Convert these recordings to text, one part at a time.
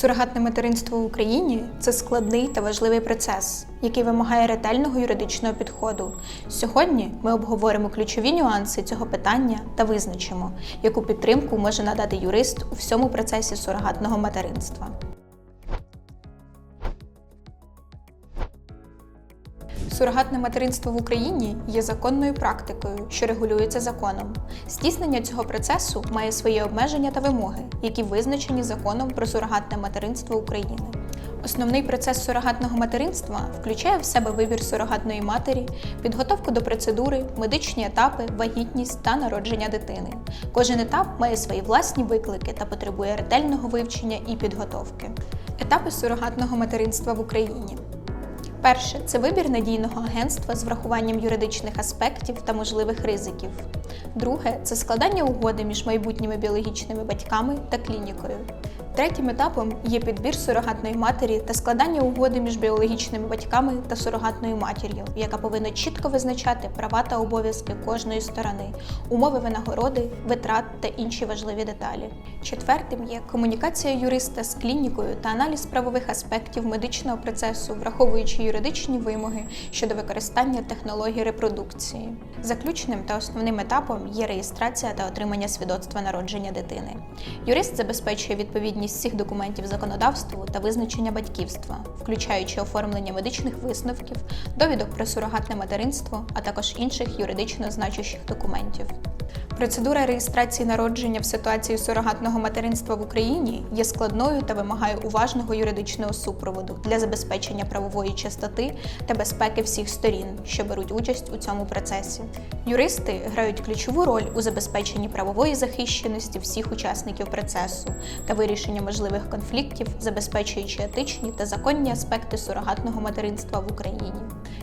Сурогатне материнство в Україні це складний та важливий процес, який вимагає ретельного юридичного підходу. Сьогодні ми обговоримо ключові нюанси цього питання та визначимо, яку підтримку може надати юрист у всьому процесі сурогатного материнства. Сурогатне материнство в Україні є законною практикою, що регулюється законом. Здійснення цього процесу має свої обмеження та вимоги, які визначені законом про сурогатне материнство України. Основний процес сурогатного материнства включає в себе вибір сурогатної матері, підготовку до процедури, медичні етапи, вагітність та народження дитини. Кожен етап має свої власні виклики та потребує ретельного вивчення і підготовки. Етапи сурогатного материнства в Україні. Перше це вибір надійного агентства з врахуванням юридичних аспектів та можливих ризиків. Друге це складання угоди між майбутніми біологічними батьками та клінікою. Третім етапом є підбір сурогатної матері та складання угоди між біологічними батьками та сурогатною матір'ю, яка повинна чітко визначати права та обов'язки кожної сторони, умови винагороди, витрат та інші важливі деталі. Четвертим є комунікація юриста з клінікою та аналіз правових аспектів медичного процесу, враховуючи юридичні вимоги щодо використання технологій репродукції. Заключним та основним етапом є реєстрація та отримання свідоцтва народження дитини. Юрист забезпечує відповідність всіх документів законодавству та визначення батьківства, включаючи оформлення медичних висновків, довідок про сурогатне материнство, а також інших юридично значущих документів. Процедура реєстрації народження в ситуації сурогатного материнства в Україні є складною та вимагає уважного юридичного супроводу для забезпечення правової чистоти та безпеки всіх сторін, що беруть участь у цьому процесі. Юристи грають ключову роль у забезпеченні правової захищеності всіх учасників процесу та вирішення можливих конфліктів, забезпечуючи етичні та законні аспекти сурогатного материнства в Україні.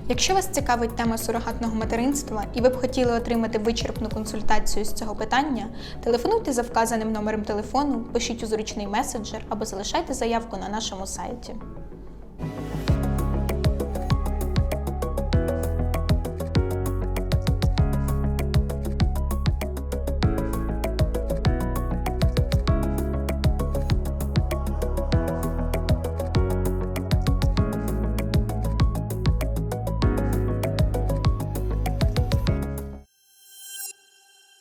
Якщо вас цікавить тема сурогатного материнства і ви б хотіли отримати вичерпну консультацію з цього питання, телефонуйте за вказаним номером телефону, пишіть у зручний меседжер або залишайте заявку на нашому сайті.